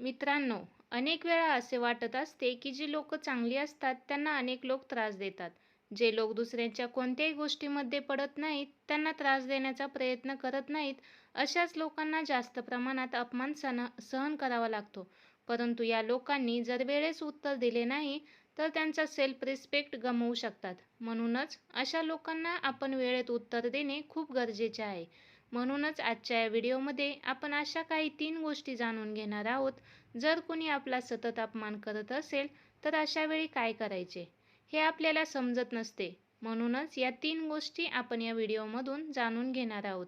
मित्रांनो अनेक वेळा असे वाटत असते की जी लोक चांगली असतात त्यांना अनेक लोक त्रास देतात. जे लोक दुसऱ्यांच्या कोणत्याही गोष्टीमध्ये पडत नाहीत त्यांना त्रास देण्याचा प्रयत्न करत नाहीत अशाच लोकांना जास्त प्रमाणात अपमान सण सहन करावा लागतो. परंतु या लोकांनी जर वेळेस उत्तर दिले नाही तर त्यांचा सेल्फ रिस्पेक्ट गमवू शकतात. म्हणूनच अशा लोकांना आपण वेळेत उत्तर देणे खूप गरजेचे आहे. म्हणूनच आजच्या या व्हिडिओमध्ये आपण अशा काही तीन गोष्टी जाणून घेणार आहोत. जर कोणी आपला सतत अपमान करत असेल तर अशा वेळी काय करायचे? हे आपल्याला समजत नसते. म्हणूनच या तीन गोष्टी आपण या व्हिडिओमधून जाणून घेणार आहोत.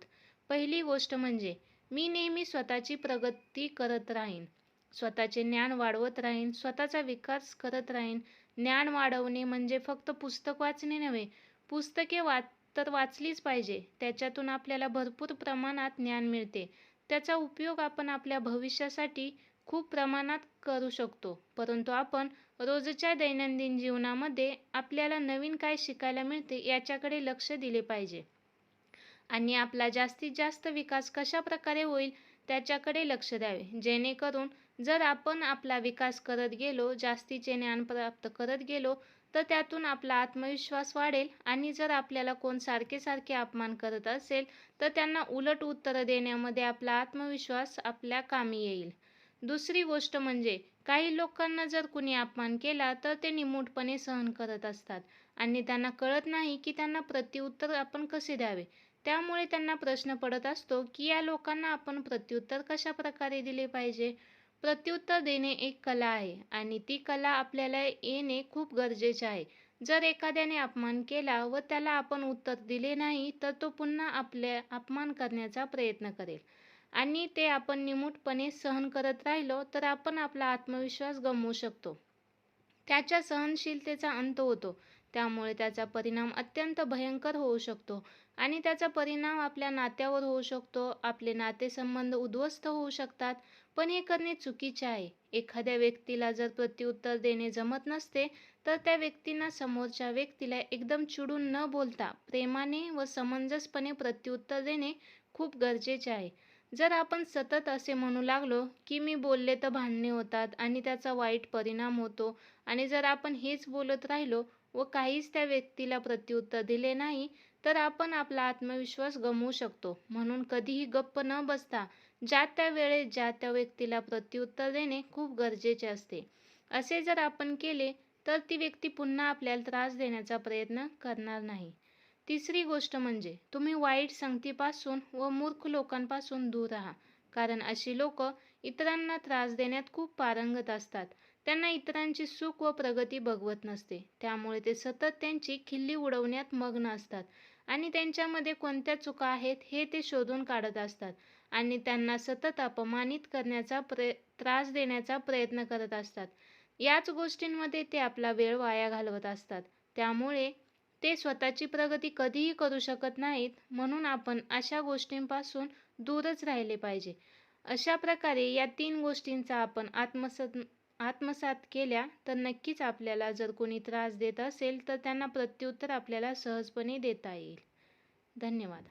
पहिली गोष्ट म्हणजे मी नेहमी स्वतःची प्रगती करत राहीन. स्वतःचे ज्ञान वाढवत राहीन. स्वतःचा विकास करत राहीन. ज्ञान वाढवणे म्हणजे फक्त पुस्तक वाचणे नव्हे पुस्तके वाच तर वाचलीच पाहिजे. त्याच्यातून आपल्याला भरपूर प्रमाणात ज्ञान मिळते. त्याचा उपयोग आपण आपल्या भविष्यासाठी खूप प्रमाणात करू शकतो. परंतु आपण रोजच्या दैनंदिन जीवनामध्ये आपल्याला नवीन काय शिकायला मिळते याच्याकडे लक्ष दिले पाहिजे. आणि आपला जास्तीत जास्त विकास कशा प्रकारे होईल त्याच्याकडे लक्ष द्यावे. जेणेकरून जर आपण आपला विकास करत गेलो जास्तीचे ज्ञान प्राप्त करत गेलो तर त्यातून आपला आत्मविश्वास वाढेल आणि जर आपल्याला कोण सारखे सारखे अपमान करत असेल तर त्यांना उलट उत्तरं देण्यामध्ये आपला आत्मविश्वास आपल्या कामी येईल. दुसरी गोष्ट म्हणजे काही लोकांना जर कुणी अपमान केला तर ते निमूटपणे सहन करत असतात आणि त्यांना कळत नाही की त्यांना प्रत्युत्तर आपण कसे द्यावे. त्यामुळे त्यांना प्रश्न पडत असतो की या लोकांना आपण प्रत्युत्तर कशा प्रकारे दिले पाहिजे? प्रत्युत्तर देणे एक कला आहे आणि ती कला आपल्याला येणे खूप गरजेचे आहे. जर एखाद्याने अपमान केला व त्याला आपण उत्तर दिले नाही तर तो पुन्हा आपल्या अपमान करण्याचा प्रयत्न करेल. आणि ते आपण निमूटपणे सहन करत राहिलो तर आपण आपला आत्मविश्वास गमवू शकतो. त्याच्या सहनशीलतेचा अंत होतो. त्यामुळे त्याचा परिणाम अत्यंत भयंकर होऊ शकतो. आणि त्याचा परिणाम आपल्या नात्यावर होऊ शकतो. आपले नातेसंबंध उद्ध्वस्त होऊ शकतात. पण हे करणे चुकीचे आहे. एखाद्या व्यक्तीला जर प्रत्युत्तर देणे जमत नसते तर त्या व्यक्तींना समोरच्या व्यक्तीला एकदम चिडून न बोलता प्रेमाने व समंजसपणे प्रत्युत्तर देणे खूप गरजेचे आहे. जर आपण सतत असे म्हणू लागलो की मी बोलले तर भांडणे होतात आणि त्याचा वाईट परिणाम होतो आणि जर आपण हेच बोलत राहिलो व काहीच त्या व्यक्तीला प्रत्युत्तर दिले नाही तर आपण आपला आत्मविश्वास गमवू शकतो. म्हणून कधीही गप्प न बसता ज्या त्या वेळेत ज्या त्या व्यक्तीला प्रत्युत्तर देणे खूप गरजेचे असते. असे जर आपण केले तर ती व्यक्ती पुन्हा आपल्याला त्रास देण्याचा प्रयत्न करणार नाही. तिसरी गोष्ट म्हणजे तुम्ही वाईट संगतीपासून व मूर्ख लोकांपासून दूर राहा. कारण अशी लोक इतरांना त्रास देण्यात खूप पारंगत असतात. त्यांना इतरांची सुख व प्रगती बघवत नसते. त्यामुळे ते सतत त्यांची खिल्ली उडवण्यात मग्न असतात. आणि त्यांच्यामध्ये कोणत्या चुका आहेत हे ते शोधून काढत असतात आणि त्यांना सतत अपमानित करण्याचा प्रय त्रास देण्याचा प्रयत्न करत असतात. याच गोष्टींमध्ये ते आपला वेळ वाया घालवत असतात. त्यामुळे ते स्वतःची प्रगती कधीही करू शकत नाहीत म्हणून आपण अशा गोष्टींपासून दूरच राहिले पाहिजे. अशा प्रकारे या तीन गोष्टींचा आपण आत्मसात आत्मसात केल्या तर नक्कीच आपल्याला जर कोणी त्रास देत असेल तर त्यांना प्रत्युत्तर आपल्याला सहजपणे देता येईल. धन्यवाद.